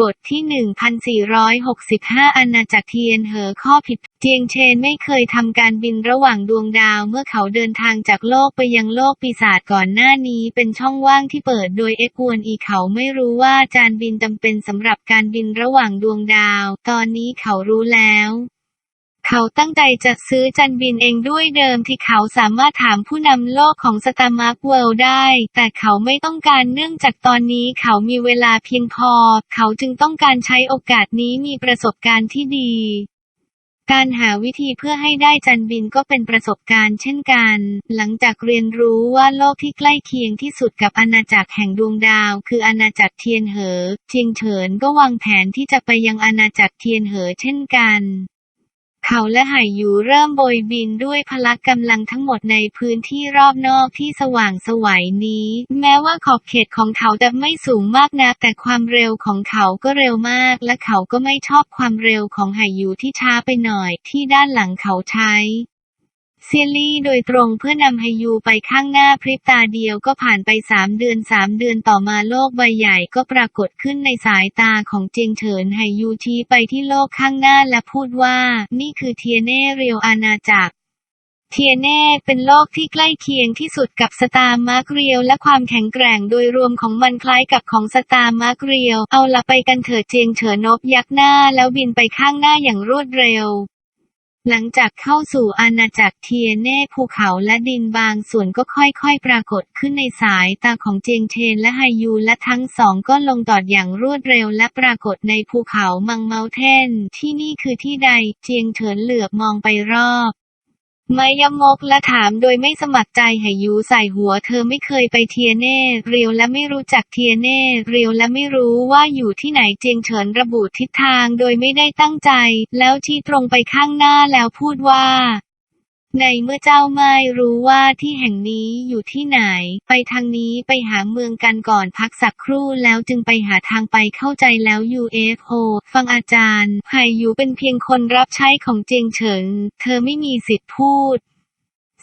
บทที่ 1465อาณาจักรเทียนเหอข้อผิด เจียงเชนไม่เคยทำการบินระหว่างดวงดาวเมื่อเขาเดินทางจากโลกไปยังโลกปีศาจก่อนหน้านี้ เป็นช่องว่างที่เปิดโดยเอ็กวนอีเขาไม่รู้ว่าจานบินจำเป็นสำหรับการบินระหว่างดวงดาว ตอนนี้เขารู้แล้ว เขาตั้งใจจะซื้อจันบินเองด้วยเดิมที่เขาสามารถถามผู้นำโลกของสตาร์มาร์กเวิลด์ได้ แต่เขาไม่ต้องการเนื่องจากตอนนี้เขามีเวลาเพียงพอ เขาจึงต้องการใช้โอกาสนี้มีประสบการณ์ที่ดี การหาวิธีเพื่อให้ได้จันบินก็เป็นประสบการณ์เช่นกัน หลังจากเรียนรู้ว่าโลกที่ใกล้เคียงที่สุดกับอาณาจักรแห่งดวงดาว คืออาณาจักรเทียนเหอเจียงเฉินก็วางแผนที่จะไปยังอาณาจักรเทียนเหอเช่นกัน เขาและไหหยูเริ่มโบยบินด้วยพละกำลังทั้งหมดในพื้นที่รอบนอกที่สว่างสวัยนี้ แม้ว่าขอบเขตของเขาจะไม่สูงมากนักแต่ความเร็วของเขาก็เร็วมาก และเขาก็ไม่ชอบความเร็วของไหหยูที่ช้าไปหน่อย ที่ด้านหลังเขาใช้ เซียลี่โดยตรงเพื่อนำไฮยูไปข้างหน้าพริบตาเดียวก็ผ่านไปสามเดือนสามเดือนต่อมาโลกใบใหญ่ก็ปรากฏขึ้นในสายตาของเจียงเฉินไฮยูชี้ไปที่โลกข้างหน้าและพูดว่า นี่คือเทียเน่เรียวอาณาจักรเทียเน่เป็นโลกที่ใกล้เคียงที่สุดกับสตาร์มาร์กเรียวและความแข็งแกร่งโดยรวมของมันคล้ายกับของสตาร์มาร์กเรียว เอาละไปกันเถิดเจียงเฉินนบยักหน้าแล้วบินไปข้างหน้าอย่างรวดเร็ว หลังจากเข้าสู่อาณาจักรเทียเน่ภูเขาและดินบางส่วนก็ค่อยๆ ปรากฏขึ้นในสายตาของเจียงเทนและไฮยูและทั้งสองก็ลงดอดอย่างรวดเร็วและปรากฏในภูเขามังเมาเทนที่นี่คือที่ใดเจียงเฉินเหลือบมองไปรอบ มายมกและถามโดยไม่สมัครใจให้ยูใส่หัวเธอไม่เคยไปเทียเน่เรียวและไม่รู้จักเทียเน่เรียวและไม่รู้ว่าอยู่ที่ไหนเจียงเฉินระบุทิศทางโดยไม่ได้ตั้งใจ แล้วชี้ตรงไปข้างหน้าแล้วพูดว่า ในเมื่อเจ้าไม่รู้ว่าที่แห่งนี้อยู่ที่ไหน ไปทางนี้ไปหาเมืองกันก่อนพักสักครู่แล้วจึงไปหาทางไปเข้าใจแล้ว UFO ฟังอาจารย์ไห่ยูเป็นเพียงคนรับใช้ของเจียงเฉิน เธอไม่มีสิทธิ์พูด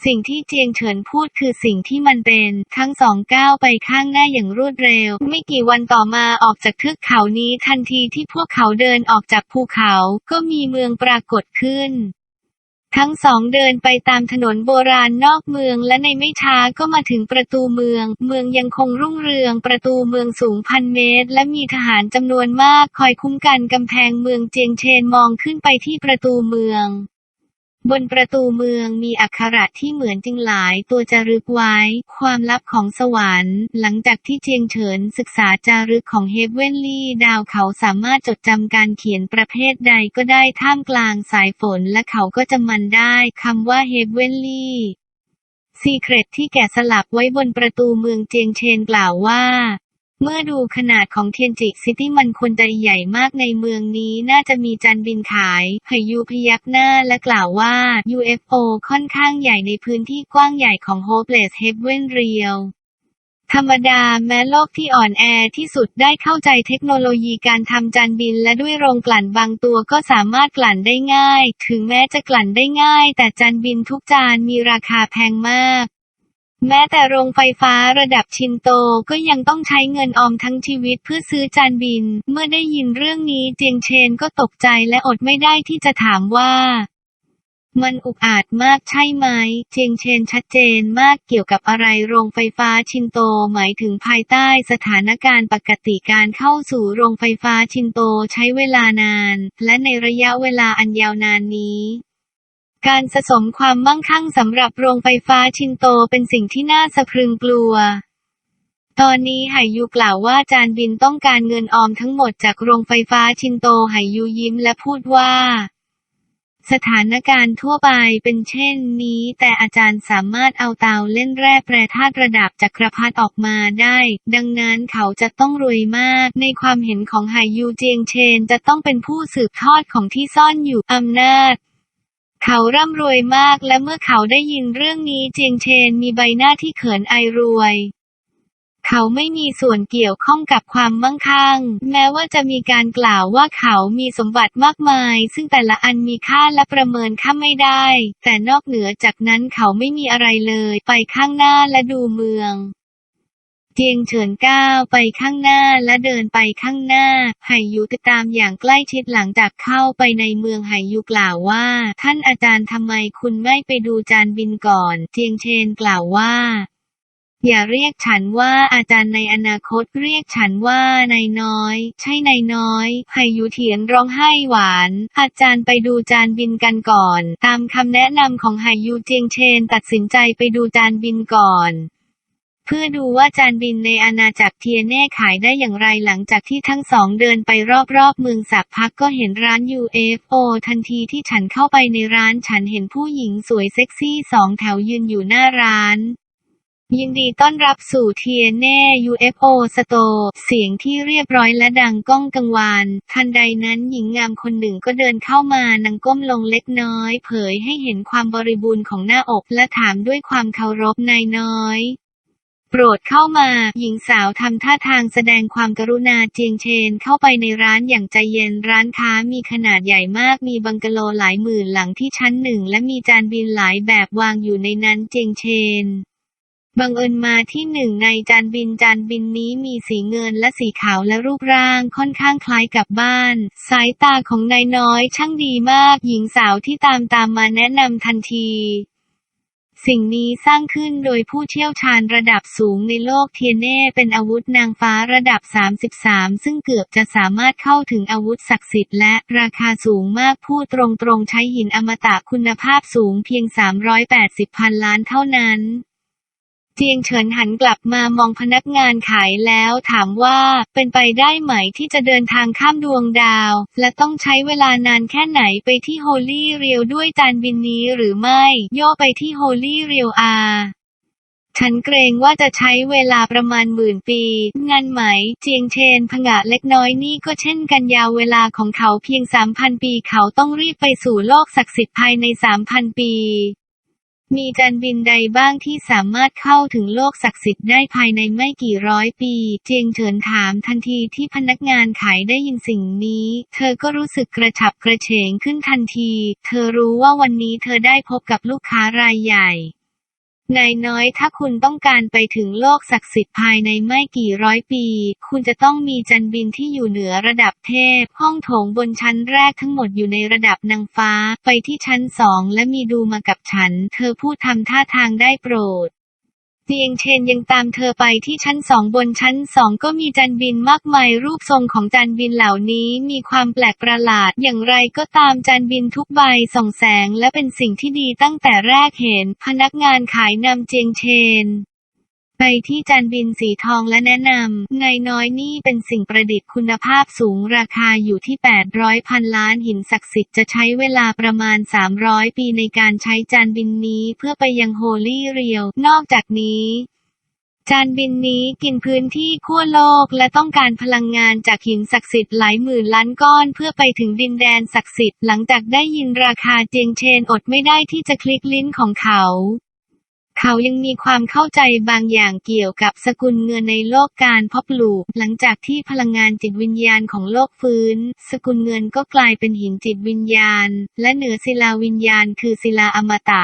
สิ่งที่เจียงเฉินพูดคือสิ่งที่มันเป็น ทั้งสองก้าวไปข้างหน้าอย่างรวดเร็ว ไม่กี่วันต่อมาออกจากเทือกเขานี้ทันทีที่พวกเขาเดินออกจากภูเขา ก็มีเมืองปรากฏขึ้น ทั้งสองเดินไปตามถนนโบราณนอกเมืองและในไม่ช้าก็มาถึงประตูเมือง เมืองยังคงรุ่งเรืองประตูเมืองสูงพันเมตร และมีทหารจำนวนมากคอยคุ้มกันกำแพงเมืองเจียงเชนมองขึ้นไปที่ประตูเมือง บนประตูเมืองมีอักขระที่เหมือนจึงหลายตัวจารึกไว้ ความลับของสวรรค์ หลังจากที่เจียงเฉินศึกษาจารึกของเฮเวนลี่ดาวเขาสามารถจดจำการเขียนประเภทใดก็ได้ท่ามกลางสายฝนและเขาก็จำมันได้คำว่าเฮเวนลี่ซีเครตที่แกะสลักไว้บนประตูเมืองเจียงเชนกล่าวว่า เมื่อดูขนาดของเทียนจิซิตี้มันควรจะใหญ่มากในเมืองนี้น่าจะมีจานบินขายพยูพยักหน้าและกล่าวว่า UFO ค่อนข้างใหญ่ในพื้นที่กว้างใหญ่ของ Hopeless Heaven Real ธรรมดาแม้โลกที่อ่อนแอที่สุดได้เข้าใจเทคโนโลยีการทำจานบินและด้วยโรงกลั่นบางตัวก็สามารถกลั่นได้ง่าย ถึงแม้จะกลั่นได้ง่าย แต่จานบินทุกจานมีราคาแพงมาก แม้แต่โรงไฟฟ้าระดับชินโตก็ยังต้องใช้เงินออมทั้งชีวิตเพื่อซื้อจานบิน เมื่อได้ยินเรื่องนี้เจียงเชนก็ตกใจและอดไม่ได้ที่จะถามว่า มันอุกอาจมากใช่ไหม เจียงเชนชัดเจนมากเกี่ยวกับอะไรโรงไฟฟ้าชินโตหมายถึงภายใต้สถานการณ์ปกติการเข้าสู่โรงไฟฟ้าชินโตใช้เวลานาน และในระยะเวลาอันยาวนานนี้ การสะสมความมั่งคั่งสำหรับโรงไฟฟ้าชินโตเป็นสิ่งที่น่าสะพรึงกลัว ตอนนี้ไหยูกล่าวว่าจานบินต้องการเงินออมทั้งหมดจากโรงไฟฟ้าชินโตไหยูยิ้มและพูดว่า สถานการณ์ทั่วไปเป็นเช่นนี้ แต่อาจารย์สามารถเอาเตาเล่นแร่แปรธาตุระดับจักรพรรดิออกมาได้ ดังนั้นเขาจะต้องรวยมาก ในความเห็นของไหยูเจียงเชนจะต้องเป็นผู้สืบทอดของที่ซ่อนอยู่อำนาจ เขาร่ำรวยมากและเมื่อเขาได้ยินเรื่องนี้เจียงเชนมีใบหน้าที่เขินอายรวย เขาไม่มีส่วนเกี่ยวข้องกับความมั่งคั่ง แม้ว่าจะมีการกล่าวว่าเขามีสมบัติมากมาย ซึ่งแต่ละอันมีค่าและประเมินค่าไม่ได้ แต่นอกเหนือจากนั้นเขาไม่มีอะไรเลย ไปข้างหน้าและดูเมือง เจียงเฉินก้าวไปข้างหน้าและเดินไปข้างหน้า ไหยูติดตามอย่างใกล้ชิดหลังจากเข้าไปในเมืองไหยูกล่าวว่า ท่านอาจารย์ทำไมคุณไม่ไปดูจานบินก่อน เจียงเชนกล่าวว่าอย่าเรียกฉันว่าอาจารย์ในอนาคตเรียกฉันว่านายน้อย ใช่นายน้อยไหยูเถียนร้องไห้หวาน อาจารย์ไปดูจานบินกันก่อน ตามคำแนะนำของไหยูเจียงเชนตัดสินใจไปดูจานบินก่อน เพื่อดูว่าจานบินในอาณาจักรเทียเน่ขายได้อย่างไรหลังจากที่ทั้งสองเดินไปรอบๆเมืองสักพักก็เห็นร้าน UFO ทันทีที่ฉันเข้าไปในร้านฉันเห็นผู้หญิงสวยเซ็กซี่สองแถวยืนอยู่หน้าร้านยินดีต้อนรับสู่เทียเน่ UFO Store เสียงที่เรียบร้อยและดังก้องกังวานทันใดนั้นหญิงงามคนหนึ่งก็เดินเข้ามานางก้มลงเล็กน้อย เผยให้เห็นความบริบูรณ์ของหน้าอกและถามด้วยความเคารพนายน้อย โปรดเข้ามา หญิงสาวทำท่าทางแสดงความกรุณาเจียงเชนเข้าไปในร้านอย่างใจเย็นร้านค้ามีขนาดใหญ่มากมีบังกะโลหลายหมื่นหลังที่ชั้นหนึ่งและมีจานบินหลายแบบวางอยู่ในนั้นเจียงเชนบังเอิญมาที่หนึ่งในจานบินจานบินนี้มีสีเงินและสีขาวและรูปร่างค่อนข้างคล้ายกับบ้าน สายตาของนายน้อยช่างดีมาก หญิงสาวที่ตามตามมาแนะนำทันที สิ่งนี้สร้างขึ้นโดยผู้เชี่ยวชาญระดับสูงในโลกเทียเน่เป็นอาวุธนางฟ้าระดับ 33 ซึ่งเกือบจะสามารถเข้าถึงอาวุธศักดิ์สิทธิ์และราคาสูงมากพูดตรงๆใช้หินอมตะคุณภาพสูงเพียง 380พันล้านเท่านั้น เจียงเฉินหันกลับมามองพนักงานขายแล้วถามว่าเป็นไปได้ไหมที่จะเดินทางข้ามดวงดาว และต้องใช้เวลานานแค่ไหนไปที่โฮลี่เรียวด้วยจานบินนี้หรือไม่โยไปที่โฮลี่เรียวอาฉันเกรงว่าจะใช้เวลาประมาณหมื่นปีงั้นไหม เจียงเชนผงะเล็กน้อยนี่ก็เช่นกันยาวเวลาของเขาเพียง3,000ปีเขาต้องรีบไปสู่โลกศักดิ์สิทธิ์ภายใน3,000ปี มีจานบินใดบ้างที่สามารถเข้าถึงโลกศักดิ์สิทธิ์ได้ภายในไม่กี่ร้อยปี เจียงเฉินถามทันทีที่พนักงานขายได้ยินสิ่งนี้ เธอก็รู้สึกกระฉับกระเฉงขึ้นทันที เธอรู้ว่าวันนี้เธอได้พบกับลูกค้ารายใหญ่ นายน้อยถ้าคุณต้องการไปถึงโลกศักดิ์สิทธิ์ภายในไม่กี่ร้อยปี คุณจะต้องมีจันบินที่อยู่เหนือระดับเทพ ห้องโถงบนชั้นแรกทั้งหมดอยู่ในระดับนางฟ้า ไปที่ชั้นสองและมีดูมากับฉัน เธอพูดทำท่าทางได้โปรด เจียงเชนยังตามเธอไปที่ชั้นสองบนชั้นสองก็มีจานบินมากมายรูปทรงของจานบินเหล่านี้มีความแปลกประหลาดอย่างไรก็ตามจานบินทุกใบส่องแสงและเป็นสิ่งที่ดีตั้งแต่แรกเห็น พนักงานขายนำเจียงเชน ไปที่จานบินสีทองและแนะนำนายน้อยนี่เป็นสิ่งประดิษฐ์คุณภาพสูงราคาอยู่ที่ 800พันล้านหินศักดิ์สิทธิ์จะใช้เวลาประมาณ 300 ปีในการใช้จานบินนี้เพื่อไปยังโฮลี่เรียวนอกจากนี้จานบินนี้กินพื้นที่ขั้วโลกและต้องการพลังงานจากหินศักดิ์สิทธิ์หลายหมื่นล้านก้อนเพื่อไปถึงดินแดนศักดิ์สิทธิ์หลังจากได้ยินราคาเจียงเชนอดไม่ได้ที่จะคลิกลิ้นของเขา เขายังมีความเข้าใจบางอย่างเกี่ยวกับสกุลเงินในโลกการเพาะปลูก หลังจากที่พลังงานจิตวิญญาณของโลกฟื้น สกุลเงินก็กลายเป็นหินจิตวิญญาณ และเหนือศิลาวิญญาณคือศิลาอมตะ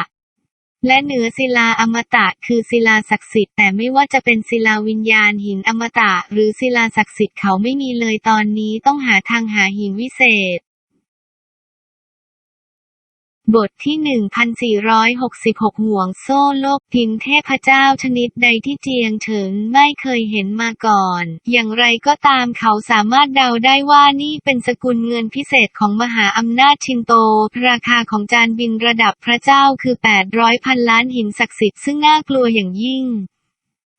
และเหนือศิลาอมตะคือศิลาศักดิ์สิทธิ์แต่ไม่ว่าจะเป็นศิลาวิญญาณหินอมตะ หรือศิลาศักดิ์สิทธิ์เขาไม่มีเลยตอนนี้ต้องหาทางหาหินวิเศษ บทที่ 1466 ห่วงโซ่โลกพินเทพเจ้าชนิดใดที่เจียงเฉินไม่เคยเห็นมาก่อน อย่างไรก็ตามเขาสามารถเดาได้ว่านี่เป็นสกุลเงินพิเศษของมหาอำนาจชินโต ราคาของจานบินระดับพระเจ้าคือ 800พันล้านหินศักดิ์สิทธิ์ซึ่งน่ากลัวอย่างยิ่ง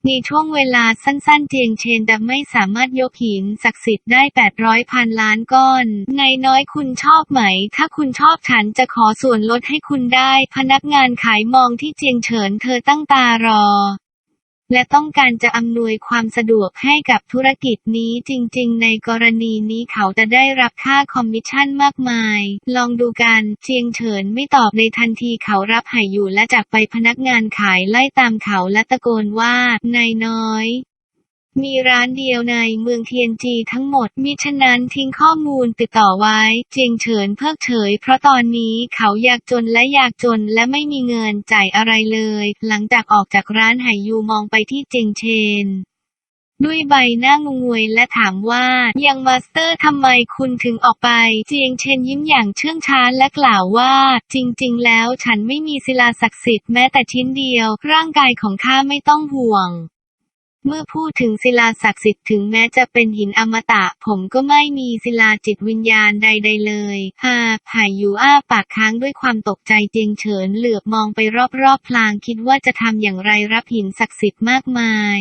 ในช่วงเวลาสั้นๆ เจียงเชนแต่ไม่สามารถยกหินศักดิ์สิทธิ์ได้ 800พันล้านก้อน นายน้อยคุณชอบไหม ถ้าคุณชอบฉันจะขอส่วนลดให้คุณได้ พนักงานขายมองที่เจียงเฉินเธอตั้งตารอ และต้องการจะอำนวยความสะดวกให้กับธุรกิจนี้จริง ๆ ในกรณีนี้เขาจะได้รับค่าคอมมิชชั่นมากมาย ลองดูกันเจียงเฉินไม่ตอบในทันทีเขารับไหอยู่และจากไปพนักงานขายไล่ตามเขาและตะโกนว่านายน้อย มีร้านเดียวในเมืองเทียนจีทั้งหมด มิฉะนั้นทิ้งข้อมูลติดต่อไว้ เจียงเฉินเพิกเฉย เพราะตอนนี้เขาอยากจนและอยากจนและไม่มีเงินจ่ายอะไรเลย หลังจากออกจากร้านไหยูมองไปที่เจียงเชนด้วยใบหน้างงงวยและถามว่า ยังมาสเตอร์ทำไมคุณถึงออกไป เจียงเชนยิ้มอย่างเชื่องช้าและกล่าวว่า จริง ๆ แล้วฉันไม่มีศิลาศักดิ์สิทธิ์แม้แต่ชิ้นเดียว ร่างกายของข้าไม่ต้องห่วง เมื่อพูดถึงศิลาศักดิ์สิทธิ์ถึงแม้จะเป็นหินอมตะ ผมก็ไม่มีศิลาจิตวิญญาณใด ๆ เลยฮาหายอยู่อ้าปากค้างด้วยความตกใจเจียงเฉินเหลือบมองไปรอบๆพลางคิดว่าจะทำอย่างไรรับหินศักดิ์สิทธิ์มากมาย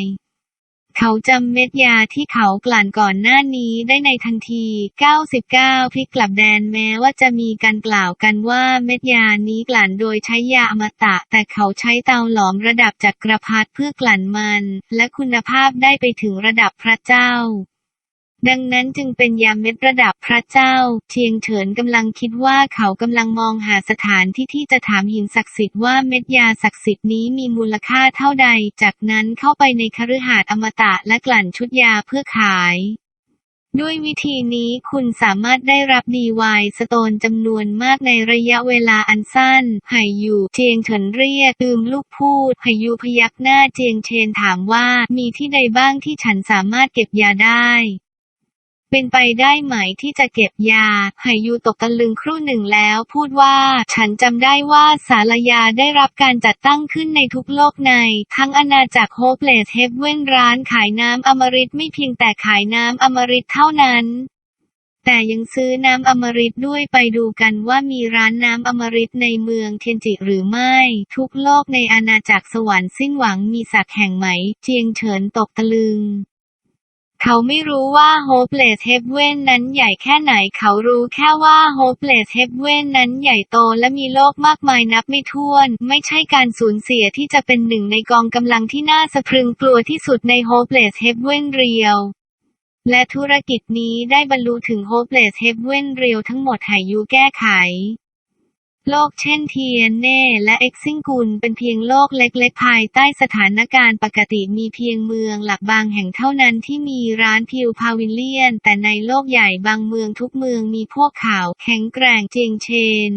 เขาจำเม็ดยาที่เขากลั่นก่อนหน้านี้ได้ในทันที 99 พลิกกลับแดนแม้ว่าจะมีการกล่าวกันว่าเม็ดยานี้กลั่นโดยใช้ยาอมตะ แต่เขาใช้เตาหลอมระดับจักรพรรดิเพื่อกลั่นมัน และคุณภาพได้ไปถึงระดับพระเจ้า ดังนั้นจึงเป็นยาเม็ดระดับพระเจ้า เชียงเฉินกำลังคิดว่าเขากำลังมองหาสถานที่ที่จะถามหินศักดิ์สิทธิ์ว่าเม็ดยาศักดิ์สิทธิ์นี้มีมูลค่าเท่าใด จากนั้นเข้าไปในคฤหาสน์อมตะและกลั่นชุดยาเพื่อขาย ด้วยวิธีนี้คุณสามารถได้รับดีวายสโตนจำนวนมากในระยะเวลาอันสั้นไหอยู่เจียงเฉินเรียกตืมลูกพูดไหยูพยักหน้าเจียงเชนถามว่ามีที่ใดบ้างที่ฉันสามารถเก็บยาได้ เป็นไปได้ไหมที่จะเก็บยาไหยูตกตะลึงครู่หนึ่งแล้วพูดว่า ฉันจำได้ว่าสารยาได้รับการจัดตั้งขึ้นในทุกโลกใน ทั้งอาณาจักรโฮปเลสเฮฟเว่นร้านขายน้ำอมฤตไม่เพียงแต่ขายน้ำอมฤตเท่านั้นแต่ยังซื้อน้ำอมฤตด้วยไปดูกันว่ามีร้านน้ำอมฤตในเมืองเทียนจิหรือไม่ ทุกโลกในอาณาจักรสวรรค์สิ้นหวังมีสักแห่งไหม เจียงเฉินตกตะลึง เขาไม่รู้ว่า Hopeless Heaven นั้นใหญ่แค่ไหน เขารู้แค่ว่า Hopeless Heaven นั้นใหญ่โตและมีโลกมากมายนับไม่ถ้วน ไม่ใช่การสูญเสียที่จะเป็นหนึ่งในกองกำลังที่น่าสะพรึงกลัวที่สุดใน Hopeless Heaven เรียวและธุรกิจนี้ได้บรรลุถึง Hopeless Heaven เรียวทั้งหมดหายูแก้ไข โลกเช่นเทียนเน่และเอ็กซิงกุลเป็นเพียงโลกเล็กๆ ภายใต้สถานการณ์ปกติมีเพียงเมืองหลักบางแห่งเท่านั้นที่มีร้านพิวพาวิลเลียน แต่ในโลกใหญ่บางเมืองทุกเมืองมีพวกข่าวแข็งแกร่งเจงเชน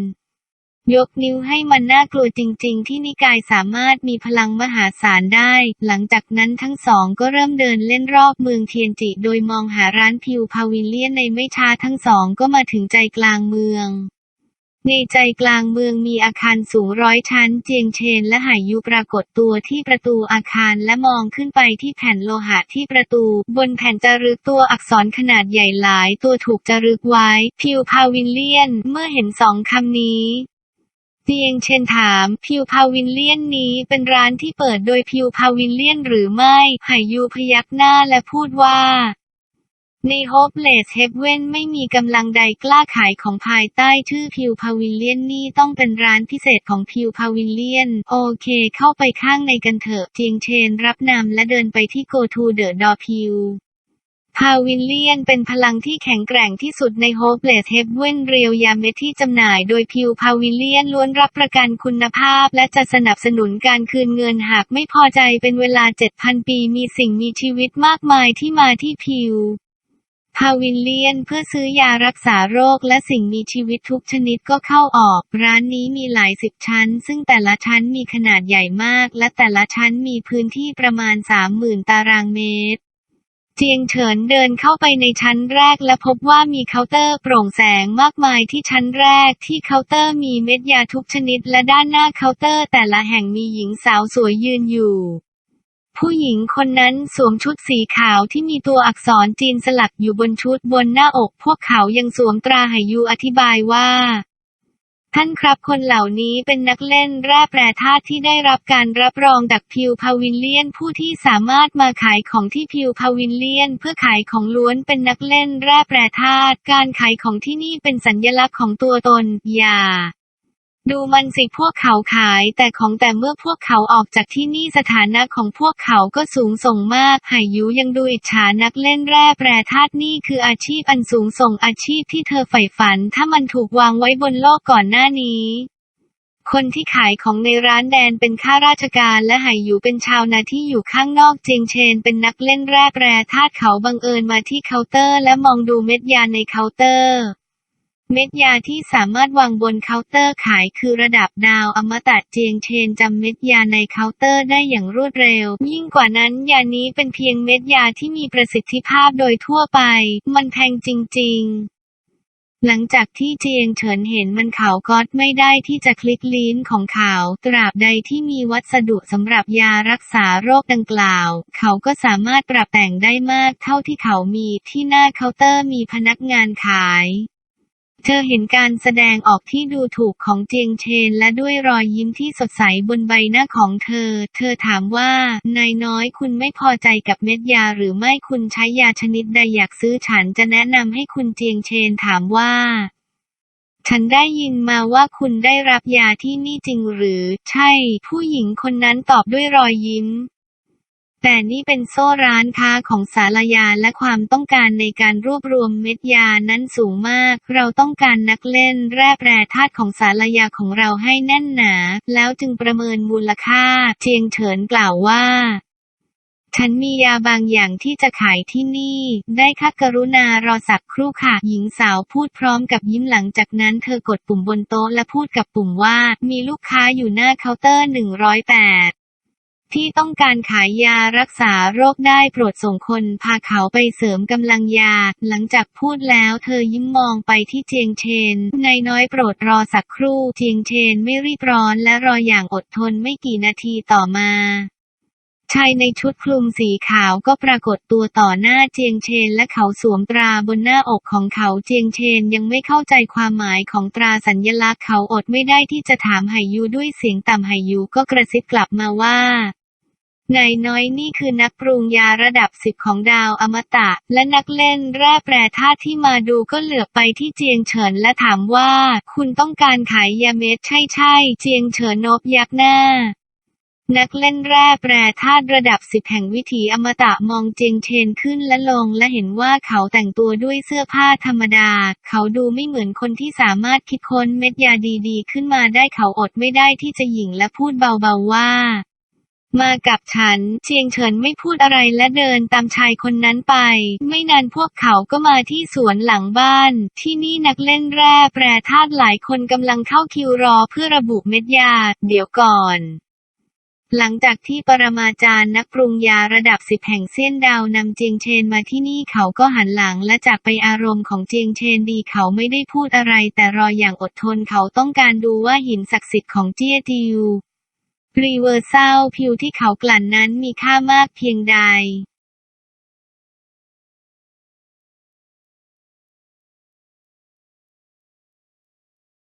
ยกนิ้วให้มันน่ากลัวจริง ๆ ที่นิกายสามารถมีพลังมหาศาลได้ หลังจากนั้นทั้งสองก็เริ่มเดินเล่นรอบเมืองเทียนจิ โดยมองหาร้านพิวพาวิลเลียนในไม่ช้าทั้งสองก็มาถึงใจกลางเมือง ในใจกลางเมืองมีอาคารสูงร้อยชั้น เจียงเชนและไหยูปรากฏตัวที่ประตูอาคารและมองขึ้นไปที่แผ่นโลหะที่ประตู บนแผ่นจารึกตัวอักษรขนาดใหญ่หลายตัวถูกจารึกไว้ พิวพาวิลเลียน เมื่อเห็นสองคำนี้เจียงเชนถาม พิวพาวินเลียนนี้เป็นร้านที่เปิดโดยพิวพาวินเลียนหรือไม่ไหยูพยักหน้าและพูดว่า ใน Hopeless Heaven ไม่มีกำลังใดกล้าขายของภายใต้ชื่อพิวพาวิลเลียนนี่ต้องเป็นร้านพิเศษของพิวพาวิลเลียน โอเคเข้าไปข้างในกันเถอะเจียงเชนรับนำและเดินไปที่ Go to the Door พิวพาวิลเลียนเป็นพลังที่แข็งแกร่งที่สุดใน Hopeless Heaven เรียลยาเมทที่จำหน่ายโดยพิวพาวิลเลียนล้วนรับประกันคุณภาพ และจะสนับสนุนการคืนเงินหากไม่พอใจเป็นเวลา 7,000 ปีมีสิ่งมีชีวิตมากมายที่มาที่พิว พาวิลเลียนเพื่อซื้อยารักษาโรคและสิ่งมีชีวิตทุกชนิดก็เข้าออก ร้านนี้มีหลายสิบชั้น ซึ่งแต่ละชั้นมีขนาดใหญ่มาก และแต่ละชั้นมีพื้นที่ประมาณ 30,000 ตารางเมตร เจียงเฉินเดินเข้าไปในชั้นแรกและพบว่ามีเคาน์เตอร์โปร่งแสงมากมายที่ชั้นแรกที่เคาน์เตอร์มีเม็ดยาทุกชนิด และด้านหน้าเคาน์เตอร์แต่ละแห่งมีหญิงสาวสวยยืนอยู่ ผู้หญิงคนนั้นสวมชุดสีขาวที่มีตัวอักษรจีนสลักอยู่บนชุดบนหน้าอก พวกเขายังสวมตราไหยูอธิบายว่า ท่านครับคนเหล่านี้เป็นนักเล่นแร่แปรธาตุที่ได้รับการรับรองจากพิวพาวินเลียน ผู้ที่สามารถมาขายของที่พิวพาวินเลียน เพื่อขายของล้วนเป็นนักเล่นแร่แปรธาตุการขายของที่นี่เป็นสัญลักษณ์ของตัวตน อย่า ดูมันสิพวกเขาขายแต่ของแต่เมื่อพวกเขาออกจากที่นี่สถานะของพวกเขาก็สูงส่งมากไหยูยังดูอิจฉานักเล่นแร่แปรธาตุนี่คืออาชีพอันสูงส่งอาชีพที่เธอใฝ่ฝัน ถ้ามันถูกวางไว้บนโลกก่อนหน้านี้ คนที่ขายของในร้านแดนเป็นข้าราชการและไหยูเป็นชาวนาที่อยู่ข้างนอกเจียงเชน เป็นนักเล่นแร่แปรธาตุเขาบังเอิญมาที่เคาน์เตอร์ และมองดูเม็ดยาในเคาน์เตอร์ เม็ดยาที่สามารถวางบนเคาน์เตอร์ขายคือระดับดาวอมตะเจียงเชนจำเม็ดยาในเคาน์เตอร์ได้อย่างรวดเร็ว ยิ่งกว่านั้นยานี้เป็นเพียงเม็ดยาที่มีประสิทธิภาพโดยทั่วไป มันแพงจริง ๆหลังจากที่เจียงเฉินเห็นมันเขาก็ไม่ได้ที่จะคลิกลิ้นของเขา ตราบใดที่มีวัสดุสำหรับยารักษาโรคดังกล่าว เขาก็สามารถปรับแต่งได้มากเท่าที่เขามีที่หน้าเคาน์เตอร์มีพนักงานขาย เธอเห็นการแสดงออกที่ดูถูกของเจียงเชน และด้วยรอยยิ้มที่สดใสบนใบหน้าของเธอ เธอถามว่า นายน้อยคุณไม่พอใจกับเม็ดยาหรือไม่คุณใช้ยาชนิดใดอยากซื้อฉันจะแนะนำให้คุณเจียงเชนถามว่า ฉันได้ยินมาว่าคุณได้รับยาที่นี่จริงหรือ ใช่ ผู้หญิงคนนั้นตอบด้วยรอยยิ้ม แต่นี่เป็นโซ่ร้านค้าของสารยาและความต้องการในการรวบรวมเม็ดยานั้นสูงมาก เราต้องการนักเล่นแร่แปรธาตุของสารยาของเราให้แน่นหนา แล้วจึงประเมินมูลค่าเจียงเฉินกล่าวว่าฉันมียาบางอย่างที่จะขายที่นี่ ได้ค่ะกรุณารอสักครู่ค่ะ หญิงสาวพูดพร้อมกับยิ้มหลังจากนั้นเธอกดปุ่มบนโต๊ะและพูดกับปุ่มว่า มีลูกค้าอยู่หน้าเคาน์เตอร์ 108 ที่ต้องการขายยารักษาโรคได้โปรดส่งคนพาเขาไปเสริมกำลังยา หลังจากพูดแล้วเธอยิ้มมองไปที่เจียงเชน นายน้อยโปรดรอสักครู่เจียงเชนไม่รีบร้อนและรออย่างอดทนไม่กี่นาทีต่อมา ชายในชุดคลุมสีขาวก็ปรากฏตัวต่อหน้าเจียงเชนและเขาสวมตราบนหน้าอกของเขาเจียงเชนยังไม่เข้าใจความหมายของตราสัญญลักษณ์เขาอดไม่ได้ที่จะถามไหยูด้วยเสียงต่ำไหยูก็กระซิบกลับมาว่านายน้อยนี่คือนักปรุงยาระดับสิบของดาวอมตะ และนักเล่นแร่แปรธาตุที่มาดูก็เหลือบไปที่เจียงเฉินและถามว่า คุณต้องการขายยาเม็ดใช่ใช่เจียงเฉินนบยักหน้า นักเล่นแร่แปรธาตุระดับสิบแห่งวิถีอมตะมองเจียงเชนขึ้นและลง และเห็นว่าเขาแต่งตัวด้วยเสื้อผ้าธรรมดา เขาดูไม่เหมือนคนที่สามารถคิดค้นเม็ดยาดีๆ ขึ้นมาได้เขาอดไม่ได้ที่จะหยิ่งและพูดเบาๆว่า มากับฉัน เจียงเฉินไม่พูดอะไรและเดินตามชายคนนั้นไป ไม่นานพวกเขาก็มาที่สวนหลังบ้าน ที่นี่นักเล่นแร่แปรธาตุหลายคนกำลังเข้าคิวรอเพื่อระบุเม็ดยา เดี๋ยวก่อน หลังจากที่ปรมาจารย์นักปรุงยาระดับสิบแห่งเส้นดาวนำเจียงเชนมาที่นี่เขาก็หันหลังและจากไปอารมณ์ของเจียงเชนดีเขาไม่ได้พูดอะไร แต่รออย่างอดทนเขาต้องการดูว่าหินศักดิ์สิทธิ์ของเจียติวรีเวอร์ซาลพิวที่เขากลั่นนั้นมีค่ามากเพียงใด